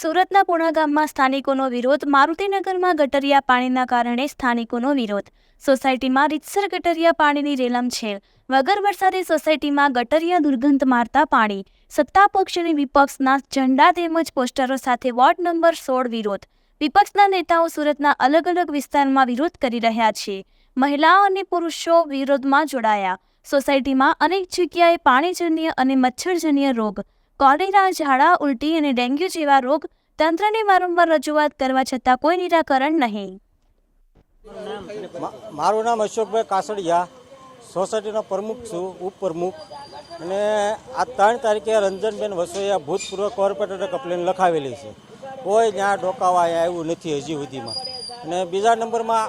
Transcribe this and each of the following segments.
સુરતના પુણા ગામમાં સ્થાનિકોનો વિરોધ, મારુતિનગરમાં ગટરિયા પાણીના કારણે સ્થાનિકોનો વિરોધ. સોસાયટીમાં રીતસર ગટરિયા પાણીની રેલમછેલ વગર વરસાદે સોસાયટીમાં ગટરિયા દુર્ગંધ મારતા પાણી. સત્તા પક્ષ અને વિપક્ષના ઝંડા તેમજ પોસ્ટરો સાથે વોર્ડ નંબર સોળ વિરોધ. વિપક્ષના નેતાઓ સુરતના અલગ અલગ વિસ્તારમાં વિરોધ કરી રહ્યા છે. મહિલાઓ અને પુરુષો વિરોધમાં જોડાયા. સોસાયટીમાં અનેક જગ્યાએ પાણીજન્ય અને મચ્છરજન્ય રોગ કોલેરા, ઝાડા, ઉલટી અને ડેન્ગ્યુ જેવા રોગ તંત્રને વારંવાર રજૂઆત કરવા છતાં કોઈ નિરાકરણ નહીં. મારું નામ અશોકભાઈ કાસડિયા, સોસાયટીનો પ્રમુખ છું, ઉપપ્રમુખ. અને આ ત્રણ તારીખે રંજનબેન વસોયા ભૂતપૂર્વ કોર્પોરેટર કમ્પ્લેન લખાવેલી છે. કોઈ ત્યાં ડોકાવા એવું નથી હજી સુધીમાં. અને બીજા નંબરમાં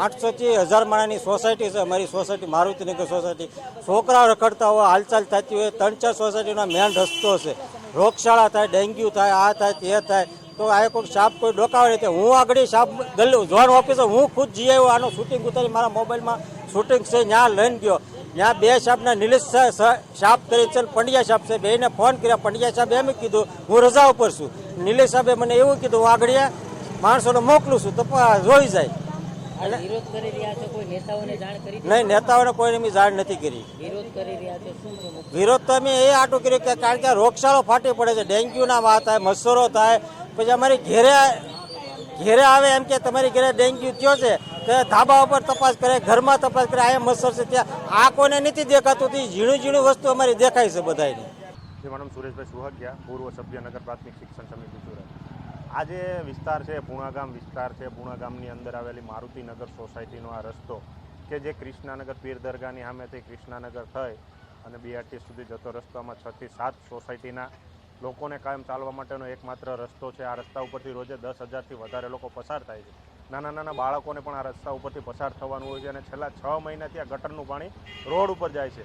આઠસોથી હજાર માણાની સોસાયટી છે, અમારી સોસાયટી મારુતિનગર સોસાયટી. છોકરાઓ રખડતા હોય, હાલચાલ થતી હોય, ત્રણ ચાર સોસાયટીનો મેન રસ્તો છે. રોગશાળા થાય, ડેન્ગ્યુ થાય, આ થાય, તે થાય. તો આ કોઈ સાપ કોઈ ડોકાવે નહીં. હું આગળ સાપ ગલ્લું જોન ઓફિસર હું ખુદ જઈ આવ્યો, આનું શૂટિંગ ઉતારી મારા મોબાઈલમાં શૂટિંગ છે ત્યાં લઈને ગયો. ત્યાં બે સાપના નિલેશ સાપ કરી છે, પંડ્યા સાહેબ છે બેને ફોન કર્યા, પંડ્યા સાહેબ એમ કીધું, હું રજા ઉપર છું. નિલેશ સાહેબે મને એવું કીધું, હું આગળ માણસોને મોકલું છું, તો જોઈ જાય. વિરોધ કરી રહ્યા છો કોઈ નેતાઓને જાણ કરી નહીં નેતાઓને કોઈને મેં જાણ નથી કરી. વિરોધ કરી રહ્યા છો શું વિરોધ તો અમે એ આટું કર્યું કે કારણ કે આ રોગચાળો ફાટી પડે છે ડેન્ગ્યુના વાત થાય મચ્છરો થાય પછી અમારી ઘેરે ઘેરે આવે એમ કે તમારી ઘરે ડેન્ગ્યુ થયો છે તો ધાબા ઉપર તપાસ કરે ઘરમાં તપાસ કરે આ મચ્છર છે ત્યાં. આ કોને નથી દેખાતું હતી ઝીણું ઝીણું વસ્તુ અમારી દેખાય છે બધાને મારું નામ સુરેશભાઈ સુહાગિયા પૂર્વ સભ્ય નગર પ્રાથમિક શિક્ષણ સમિતિ સુરત. આ જે વિસ્તાર છે, પૂણાગામ વિસ્તાર છે, પૂણાગામની અંદર આવેલી મારુતિનગર સોસાયટીનો આ રસ્તો કે જે કૃષ્ણાનગર પીર દરગાહની સામેથી કૃષ્ણાનગર થઈ અને બીઆરટી સુધી જતો રસ્તામાં છ થી સાત સોસાયટીના લોકોને કાયમ ચાલવા માટેનો એકમાત્ર રસ્તો છે. આ રસ્તા ઉપરથી રોજે દસ હજારથી વધારે લોકો પસાર થાય છે. નાના નાના બાળકોને પણ આ રસ્તા ઉપરથી પસાર થવાનું હોય છે અને છેલ્લા છ મહિનાથી આ ગટરનું પાણી રોડ ઉપર જાય છે.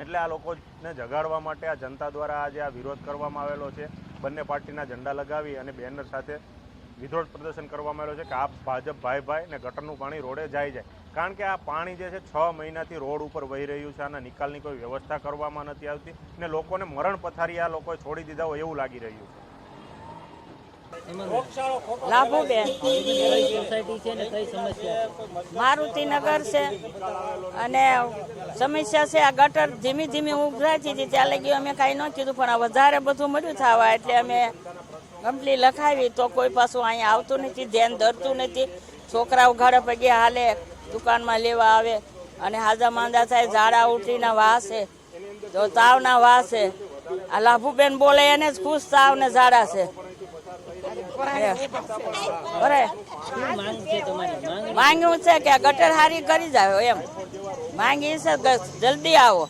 એટલે આ લોકોને જગાડવા માટે આ જનતા દ્વારા આજે આ વિરોધ કરવામાં આવેલો છે. બંને પાર્ટીના ઝંડા લગાવી અને બેનર સાથે વિરોધ પ્રદર્શન કરવામાં આવેલો છે કે આ ભાજપ ભાઈ ભાઈ ને ગટરનું પાણી રોડે જાય જાય કારણ કે આ પાણી જે છે છ મહિનાથી રોડ ઉપર વહી રહ્યું છે. આના નિકાલની કોઈ વ્યવસ્થા કરવામાં નથી આવતી ને લોકોને મરણ પથારી આ લોકોએ છોડી દીધા હોય એવું લાગી રહ્યું છે. લાભુબેન મારુતિનગર છે અને સમસ્યા છે આ ગટર ધીમી ધીમી ઉભરાતી હતી ત્યાં લગી અમે કાંઈ ન કીધું, પણ આ વધારે બધું મળ્યું થવા એટલે અમે કમ્પ્લી લખાવી, તો કોઈ પાછું અહીંયા આવતું નથી, ધ્યાન ધરતું નથી. છોકરાઓ ઘરે પગે હાલે, દુકાનમાં લેવા આવે, અને હાજા માંદા થાય, ઝાડા ઉઠીના વાસ તો તાવના વાસ. છે આ લાભુબેન બોલે, એને જ ખુશ તાવ ને ઝાડા છે બરે શું માંગ છે તમારી માંગ માંગ્યું છે કે ગટર હારી કરી જાવ એમ. માંગી છે જલ્દી આવો.